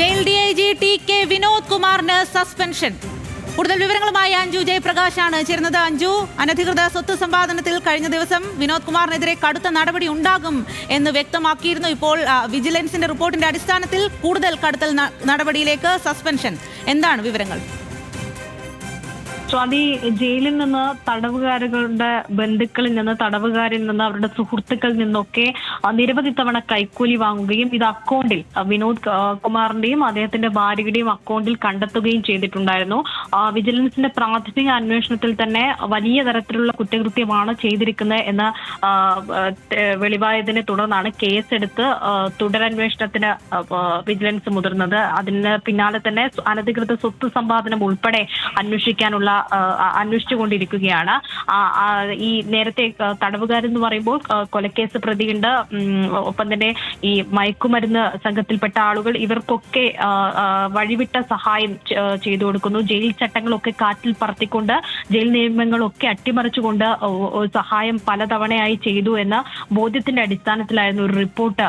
Jail D I G T K Vinod കുമാറിന് suspension. കൂടുതൽ വിവരങ്ങളുമായി അഞ്ജു ജയപ്രകാശാണ് ചേരുന്നത്. അഞ്ജു അനധികൃത സ്വത്ത് സമ്പാദനത്തിൽ കഴിഞ്ഞ ദിവസം വിനോദ് കുമാറിനെതിരെ കടുത്ത നടപടി ഉണ്ടാകും എന്ന് വ്യക്തമാക്കിയിരുന്നു. ഇപ്പോൾ വിജിലൻസിന്റെ റിപ്പോർട്ടിന്റെ അടിസ്ഥാനത്തിൽ കൂടുതൽ കടുത്തൽ നടപടിയിലേക്ക് സസ്പെൻഷൻ. എന്താണ് വിവരങ്ങൾ? സ്വാതി ജയിലിൽ നിന്ന് തടവുകാരുടെ ബന്ധുക്കളിൽ നിന്ന് തടവുകാരിൽ നിന്ന് അവരുടെ സുഹൃത്തുക്കളിൽ നിന്നൊക്കെ നിരവധി തവണ കൈക്കൂലി വാങ്ങുകയും ഇത് അക്കൗണ്ടിൽ വിനോദ് കുമാറിന്റെയും അദ്ദേഹത്തിന്റെ ഭാര്യയുടെയും അക്കൗണ്ടിൽ കണ്ടെത്തുകയും ചെയ്തിട്ടുണ്ടായിരുന്നു. വിജിലൻസിന്റെ പ്രാഥമിക അന്വേഷണത്തിൽ തന്നെ വലിയ തരത്തിലുള്ള കുറ്റകൃത്യമാണ് ചെയ്തിരിക്കുന്നത് എന്ന് വെളിവായതിനെ തുടർന്നാണ് കേസെടുത്ത് തുടരന്വേഷണത്തിന് വിജിലൻസ് മുതിർന്നത്. അതിന് പിന്നാലെ തന്നെ അനധികൃത സ്വത്ത് സമ്പാദനം ഉൾപ്പെടെ അന്വേഷിക്കാനുള്ള അന്വേഷിച്ചുകൊണ്ടിരിക്കുകയാണ്. ഈ നേരത്തെ തടവുകാരെന്ന് പറയുമ്പോൾ കൊലക്കേസ് പ്രതിയുണ്ട്. ഒപ്പം തന്നെ ഈ മയക്കുമരുന്ന് സംഘത്തിൽപ്പെട്ട ആളുകൾ ഇവർക്കൊക്കെ വഴിവിട്ട സഹായം ചെയ്തു കൊടുക്കുന്നു. ജയിൽ ചട്ടങ്ങളൊക്കെ കാറ്റിൽ പറത്തിക്കൊണ്ട് ജയിൽ നിയമങ്ങളൊക്കെ അട്ടിമറിച്ചുകൊണ്ട് സഹായം പലതവണയായി ചെയ്തു എന്ന ബോധ്യത്തിന്റെ അടിസ്ഥാനത്തിലായിരുന്നു ഒരു report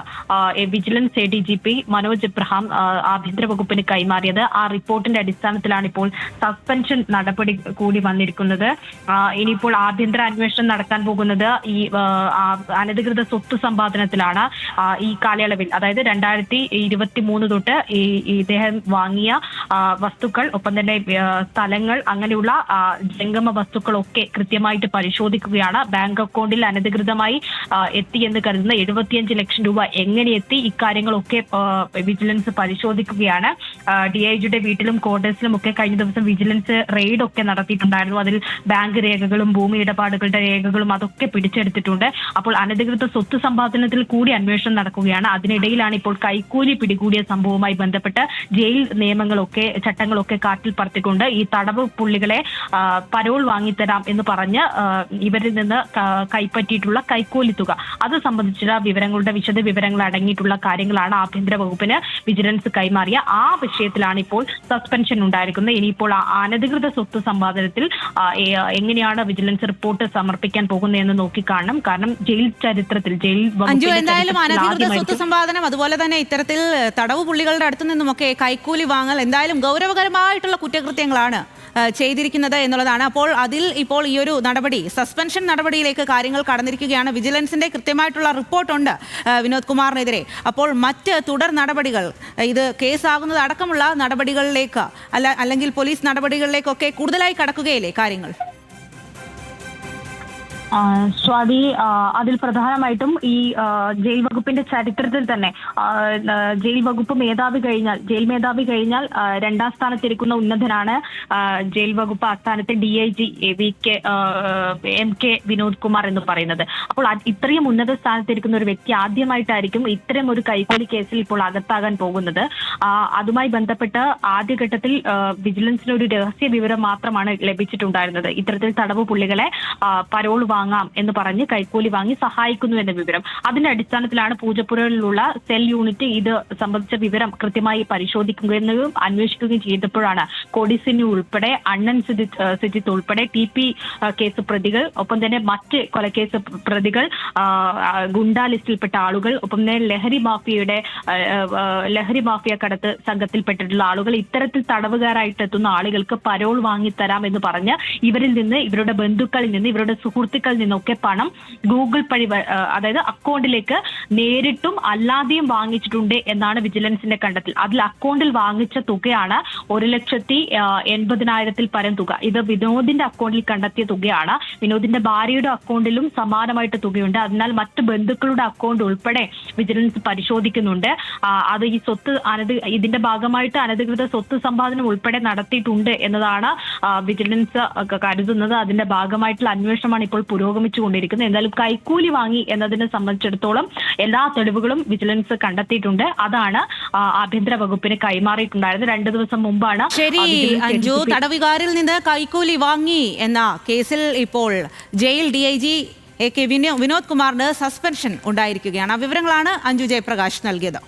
vigilance A D G P Manoj Abraham ആഭ്യന്തര വകുപ്പിന് കൈമാറിയത്. ആ റിപ്പോർട്ടിന്റെ അടിസ്ഥാനത്തിലാണ് ഇപ്പോൾ സസ്പെൻഷൻ നടപടി കൂടി വന്നിരിക്കുന്നത്. ഇനിയിപ്പോൾ ആഭ്യന്തര അന്വേഷണം നടക്കാൻ പോകുന്നത് ഈ അനധികൃത സ്വത്ത് സമ്പാദനത്തിലാണ് ഈ കാലയളവിൽ. അതായത് രണ്ടായിരത്തി ഇരുപത്തി മൂന്ന് തൊട്ട് ഈ ഇദ്ദേഹം വാങ്ങിയ വസ്തുക്കൾ ഒപ്പം തന്നെ സ്ഥലങ്ങൾ അങ്ങനെയുള്ള ജംഗമ വസ്തുക്കളൊക്കെ കൃത്യമായിട്ട് പരിശോധിക്കുകയാണ്. ബാങ്ക് അക്കൗണ്ടിൽ അനധികൃതമായി എത്തി എന്ന് കരുതുന്ന എഴുപത്തിയഞ്ച് ലക്ഷം രൂപ എങ്ങനെ എത്തി ഇക്കാര്യങ്ങളൊക്കെ വിജിലൻസ് പരിശോധിക്കുകയാണ്. ഡി ഐ ജിയുടെ വീട്ടിലും ക്വാർട്ടേഴ്സിലും ഒക്കെ കഴിഞ്ഞ ദിവസം വിജിലൻസ് റെയ്ഡ് ഒക്കെ നടത്തിയിട്ടുണ്ടായിരുന്നു. അതിൽ ബാങ്ക് രേഖകളും ഭൂമി ഇടപാടുകളുടെ രേഖകളും അതൊക്കെ പിടിച്ചെടുത്തിട്ടുണ്ട്. അപ്പോൾ അനധികൃത സ്വത്ത് സമ്പാദനത്തിൽ കൂടി അന്വേഷണം നടക്കുകയാണ്. അതിനിടയിലാണ് ഇപ്പോൾ കൈക്കൂലി പിടികൂടിയ സംഭവവുമായി ബന്ധപ്പെട്ട് ജയിൽ നിയമങ്ങളൊക്കെ ചട്ടങ്ങളൊക്കെ കാറ്റിൽ പറത്തിക്കൊണ്ട് ഈ തടവ് പുള്ളികളെ പരോൾ വാങ്ങിത്തരാം എന്ന് പറഞ്ഞ് ഇവരിൽ നിന്ന് കൈപ്പറ്റിയിട്ടുള്ള കൈക്കൂലി തുക. അത് സംബന്ധിച്ചുള്ള വിവരങ്ങളുടെ വിശദ വിവരങ്ങൾ അടങ്ങിയിട്ടുള്ള കാര്യങ്ങളാണ് ആഭ്യന്തര വകുപ്പിന് വിജിലൻസ് കൈമാറിയ ആ വിഷയത്തിലാണ് ഇപ്പോൾ സസ്പെൻഷൻ ഉണ്ടായിരിക്കുന്നത്. ഇനിയിപ്പോൾ അനധികൃത സ്വത്ത് സമ്പാദനത്തിൽ എങ്ങനെയാണ് വിജിലൻസ് റിപ്പോർട്ട് സമർപ്പിക്കാൻ പോകുന്നതെന്ന് നോക്കിക്കാണണം കാരണം ജയിൽ ചരിത്രത്തിൽ ജയിൽ എന്തായാലും അനധികൃത സ്വത്ത് ആദ്യമായിരിക്കും സമ്പാദനം അതുപോലെ തന്നെ ഇത്തരത്തിൽ തടവ് പുള്ളികളുടെ അടുത്തു നിന്നുമൊക്കെ കൈക്കൂലി വാങ്ങൽ എന്തായാലും ഗൗരവകരമായിട്ടുള്ള കുറ്റകൃത്യങ്ങളാണ്. ചെയ്തിരിക്കുന്നത് എന്നുള്ളതാണ്. അപ്പോൾ അതിൽ ഇപ്പോൾ ഈ ഒരു നടപടി സസ്പെൻഷൻ നടപടിയിലേക്ക് കാര്യങ്ങൾ കടന്നിരിക്കുകയാണ്. വിജിലൻസിന്റെ കൃത്യമായിട്ടുള്ള റിപ്പോർട്ടുണ്ട് വിനോദ് കുമാറിനെതിരെ. അപ്പോൾ മറ്റ് തുടർ നടപടികൾ ഇത് കേസാകുന്നത് അടക്കമുള്ള നടപടികളിലേക്ക് അല്ല അല്ലെങ്കിൽ പോലീസ് നടപടികളിലേക്കൊക്കെ കൂടുതലായി കടക്കുകയില്ലേ കാര്യങ്ങൾ? സ്വാതി അതിൽ പ്രധാനമായിട്ടും ഈ ജയിൽ വകുപ്പിന്റെ ചരിത്രത്തിൽ തന്നെ ജയിൽ വകുപ്പ് മേധാവി കഴിഞ്ഞാൽ ജയിൽ മേധാവി കഴിഞ്ഞാൽ രണ്ടാം സ്ഥാനത്തിരിക്കുന്ന ഉന്നതനാണ് ജയിൽ വകുപ്പ് ആസ്ഥാനത്തെ D I G V K M K Vinod Kumar എന്ന് പറയുന്നത്. അപ്പോൾ ഇത്രയും ഉന്നത സ്ഥാനത്തിരിക്കുന്ന ഒരു വ്യക്തി ആദ്യമായിട്ടായിരിക്കും ഇത്തരം ഒരു കൈക്കൂലി കേസിൽ ഇപ്പോൾ അകത്താകാൻ പോകുന്നത്. അതുമായി ബന്ധപ്പെട്ട് ആദ്യഘട്ടത്തിൽ വിജിലൻസിന് ഒരു രഹസ്യ വിവരം മാത്രമാണ് ലഭിച്ചിട്ടുണ്ടായിരുന്നത്. ഇത്തരത്തിൽ തടവ് പുള്ളികളെ പരോൾ വാങ്ങാം എന്ന് പറഞ്ഞ് കൈക്കൂലി വാങ്ങി സഹായിക്കുന്നു എന്ന വിവരം. അതിന്റെ അടിസ്ഥാനത്തിലാണ് പൂജപ്പുരയിലുള്ള സെൽ യൂണിറ്റ് ഇത് സംബന്ധിച്ച വിവരം കൃത്യമായി പരിശോധിക്കുകയും അന്വേഷിക്കുകയും ചെയ്തപ്പോഴാണ്. കൊടിസിനി ഉൾപ്പെടെ അണ്ണൻ സിജിത്ത് സിജിത്ത് ഉൾപ്പെടെ ടി പി കേസ് പ്രതികൾ ഒപ്പം തന്നെ മറ്റ് കൊലക്കേസ് പ്രതികൾ ഗുണ്ട ലിസ്റ്റിൽപ്പെട്ട ആളുകൾ ഒപ്പം തന്നെ ലഹരി മാഫിയയുടെ ലഹരി മാഫിയ കടത്ത് സംഘത്തിൽപ്പെട്ടിട്ടുള്ള ആളുകൾ ഇത്തരത്തിൽ തടവുകാരായിട്ട് എത്തുന്ന ആളുകൾക്ക് പരോൾ വാങ്ങിത്തരാം എന്ന് പറഞ്ഞ് ഇവരിൽ നിന്ന് ഇവരുടെ ബന്ധുക്കളിൽ നിന്ന് ഇവരുടെ സുഹൃത്തുക്കളിൽ നിന്നൊക്കെ പണം ഗൂഗിൾ വഴി അതായത് അക്കൗണ്ടിലേക്ക് നേരിട്ടും അല്ലാതെയും വാങ്ങിച്ചിട്ടുണ്ട് എന്നാണ് വിജിലൻസിന്റെ കണ്ടെത്തൽ. അതിൽ അക്കൗണ്ടിൽ വാങ്ങിച്ച തുകയാണ് ഒരു ലക്ഷത്തി എൺപതിനായിരത്തിൽ പരം തുക. ഇത് വിനോദിന്റെ അക്കൗണ്ടിൽ കണ്ടെത്തിയ തുകയാണ്. വിനോദിന്റെ ഭാര്യയുടെ അക്കൗണ്ടിലും സമാനമായിട്ട് തുകയുണ്ട്. അതിനാൽ മറ്റ് ബന്ധുക്കളുടെ അക്കൗണ്ട് ഉൾപ്പെടെ വിജിലൻസ് പരിശോധിക്കുന്നുണ്ട്. അത് ഈ സ്വത്ത് അനധി ഇതിന്റെ ഭാഗമായിട്ട് അനധികൃത സ്വത്ത് സമ്പാദനം ഉൾപ്പെടെ നടത്തിയിട്ടുണ്ട് എന്നതാണ് വിജിലൻസ് കരുതുന്നത്. അതിന്റെ ഭാഗമായിട്ടുള്ള അന്വേഷണമാണ് ഇപ്പോൾ പുരോഗമിച്ചുകൊണ്ടിരിക്കുന്നത് എന്തായാലും കൈക്കൂലി വാങ്ങി എന്നതിനെ സംബന്ധിച്ചിടത്തോളം എല്ലാ തെളിവുകളും വിജിലൻസ് കണ്ടെത്തിയിട്ടുണ്ട്. അതാണ് ആഭ്യന്തര വകുപ്പിന് കൈമാറിയിട്ടുണ്ടായത് രണ്ടു ദിവസം മുമ്പാണ് ശരി അഞ്ജു തടവുകാരിൽ നിന്ന് കൈക്കൂലി വാങ്ങി എന്ന കേസിൽ ഇപ്പോൾ jail D I G A K Vinod കുമാറിന് സസ്പെൻഷൻ ഉണ്ടായിരിക്കുകയാണ്. ആ വിവരങ്ങളാണ് അഞ്ജു ജയപ്രകാശ് നൽകിയത്.